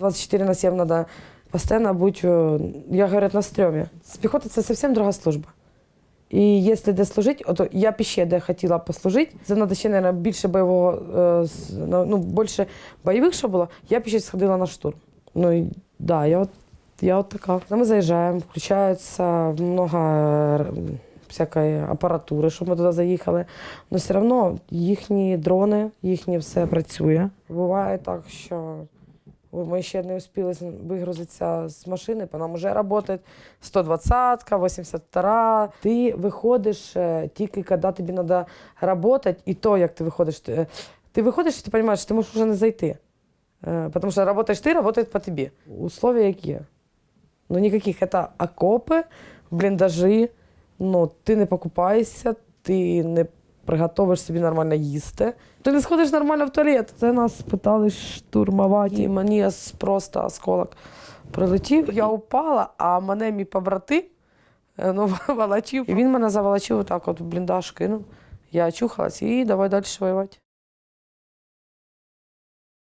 24 на 7 надо постоянно быть, э, я говорю, на стрёме. З піхоти це зовсім друга служба. І якщо де служити, от я б ще де хотіла послужити, це треба ще, мабуть, більше бойового, е, с- ну, більше бойових, що було, я б ще сходила на штурм. Ну, і, да, я от, я от така. Ну, Ми заїжджаємо, включається много е, всякої апаратури, щоб ми туди заїхали. Але все одно їхні дрони, їхнє все працює. Буває так, що ми ще не успіли вигрузитися з машини, по нам вже працює 120-ка, 82 Ти виходиш е, тільки коли тобі треба працювати, і то, як ти виходиш. Ти, ти виходиш, і ти розумієш, що ти можеш вже не зайти. Е, Тому що працюєш ти, працюють по тобі. Условия які? Ну, ніяких. Це окопи, бліндажі, ну, ти не покупаєшся, ти не приготовиш собі нормально їсти. Ти не сходиш нормально в туалет. Це нас питали штурмувати. І мені просто осколок прилетів. Я упала, а мене мій побратим е, ну, волочив. І він мене заволочив отак от в бліндаж кинув. Я очухалась і давай далі воювати.